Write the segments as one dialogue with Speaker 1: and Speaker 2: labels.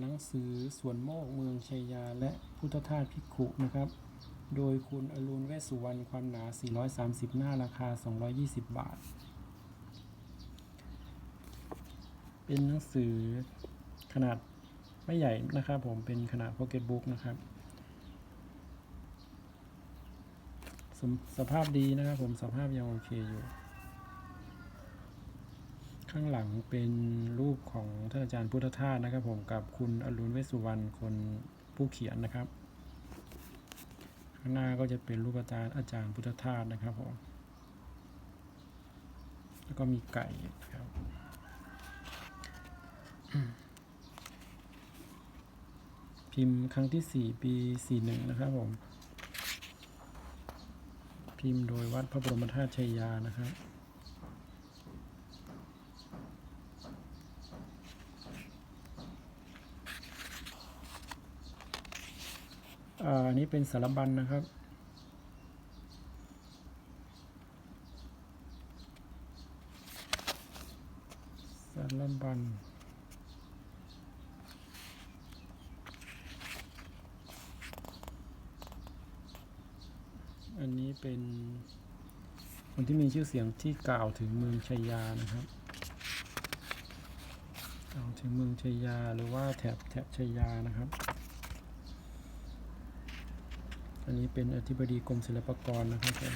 Speaker 1: หนังสือสวนโมกเมืองชัยยา และพุทธทาสพิกขุนะครับ โดยคุณอรุณเวสุวรรณความหนา 430 หน้าราคา 220 บาท เป็นหนังสือขนาดไม่ใหญ่นะครับผมเป็นขนาด Pocket Book นะครับสสภาพดีนะครับผมสภาพยังโอเคอยู่ ข้างหลังเป็นรูปของท่านอาจารย์พุทธทาสนะครับ ผมกับคุณอรุณเวสุวรรณคนผู้เขียนนะครับ ข้างหน้าก็จะเป็นรูปอาจารย์อาจารย์พุทธทาสนะครับผมแล้วก็มีไก่ครับพิมพ์ครั้งที่ 4 ปี 41 นะครับผม พิมพ์โดยวัดพระบรมธาตุชัยยานะครับ อันนี้เป็นสารบัญนะครับ สารบัญอันนี้เป็นคนที่มีชื่อเสียงที่กล่าวถึงเมืองชัยยานะครับ กล่าวถึงเมืองชัยยาหรือว่าแถบแถบชัยยานะครับ อันนี้เป็นอธิบดีกรมศิลปากรนะครับผม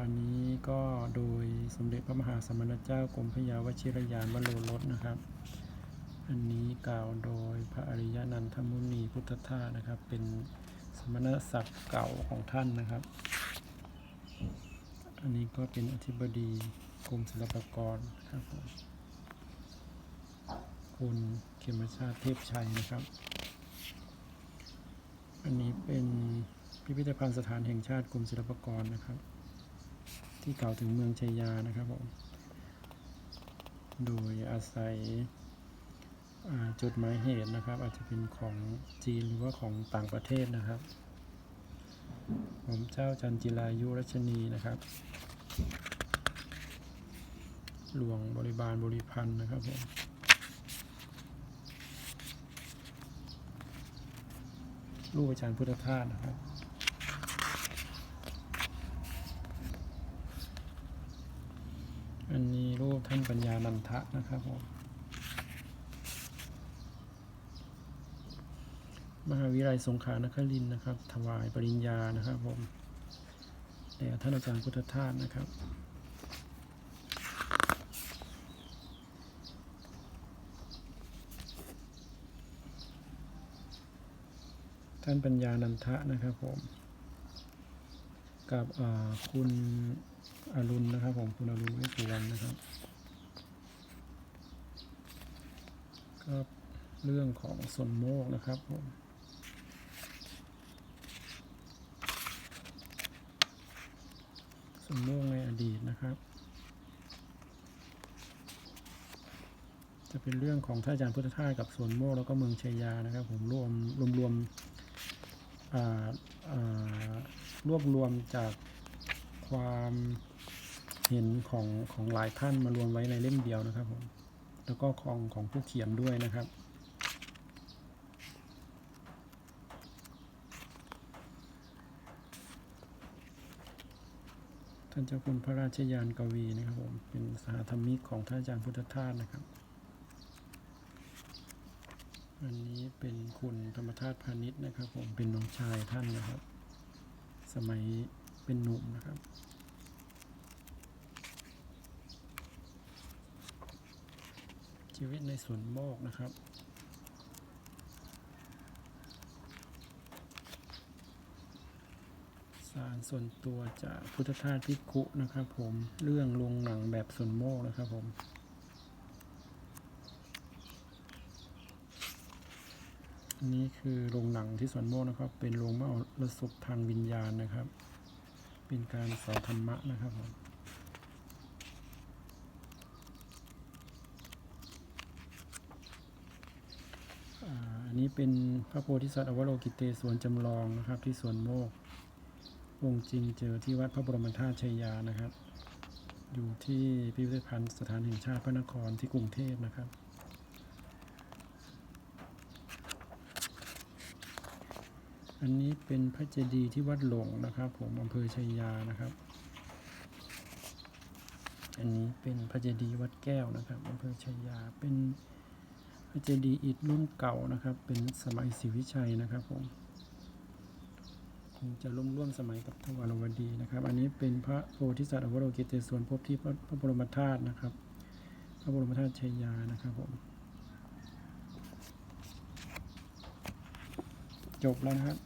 Speaker 1: อันนี้ก็โดยสมเด็จพระมหาสมณเจ้ากรมพยาวชิรยานวโรรสนะครับ อันนี้กล่าวโดยพระอริยนันทมุนีพุทธทาสนะครับ เป็นสมณศักดิ์เก่าของท่านนะครับ อันนี้ก็เป็นอธิบดีกรมศิลปากรครับผมคุณเขมชาติเทพชัยนะครับ อันนี้เป็นพิพิธภัณฑ์สถานแห่งชาติกรมศิลปากรนะครับ ที่กล่าวถึงเมืองชัยยานะครับผมโดยอาศัยอ่าจดหมายเหตุนะครับ อาจจะเป็นของจีนหรือว่าของต่างประเทศนะครับ ผมเจ้าจันจิรายุรัชนีนะครับ หลวงบริบาลบริพันธ์นะครับผม รูปอาจารย์พุทธทาสนะครับอันนี้รูปท่านปัญญานันทะนะครับผมมหาวิทยาลัยสงขลานครินทร์นะครับ ถวายปริญญานะครับผมแด่ท่านอาจารย์พุทธทาสนะครับ ท่านปัญญานันทะนะครับผม กับคุณอรุณนะครับผมคุณอรุณวชสุวรรณนะครับก็เรื่องของสนโมกนะครับผมสนโมกในอดีตนะครับ จะเป็นเรื่องของท่านอาจารย์พุทธทาสกับสวนโมกแล้วก็เมืองชัยยานะครับผมรวมรวมรวมรวบรวมจากความเห็นของของหลายท่านมารวมไว้ในเล่มเดียวนะครับผมแล้วก็ของของผู้เขียนด้วยนะครับท่านเจ้าคุณพระราชยานกวีนะครับผมเป็นสหธรรมิกของท่านอาจารย์พุทธทาสนะครับ อันนี้เป็นคุณธรรมธาตุพาณิชย์นะครับ ผมเป็นน้องชายท่านนะครับ สมัยเป็นหนุ่มนะครับ ชีวิตในสวนโมกนะครับสารส่วนตัวจากพุทธทาสพิกุนะครับผมเรื่องลงหนังแบบสวนโมกนะครับผม นี้คือโรงหนังที่สวนโมกนะครับ เป็นโรงมรสพทางวิญญาณนะครับ เป็นการสอนธรรมะนะครับผมอันนี้เป็นพระโพธิสัตว์อวโลกิเตสวนจำลองนะครับ ที่สวนโมกองค์จริงเจอที่วัดพระบรมธาตุชัยยานะครับ อยู่ที่พิพิธภัณฑ์สถานแห่งชาติพระนครที่กรุงเทพนะครับ อันนี้เป็นพระเจดีย์ที่วัดหลงนะครับ ผมอำเภอชัยยานะครับ อันนี้เป็นพระเจดีย์วัดแก้วนะครับอำเภอชัยยา เป็นพระเจดีย์อิฐรุ่นเก่านะครับ เป็นสมัยศรีวิชัยนะครับผมคงจะร่วมร่วมสมัยกับทวารวดีนะครับ อันนี้เป็นพระโพธิสัตว์อวโรกิเตศวนพบที่พระพระบรมธาตุนะครับ พระบรมธาตุชัยยานะครับผมจบแล้วนะครับ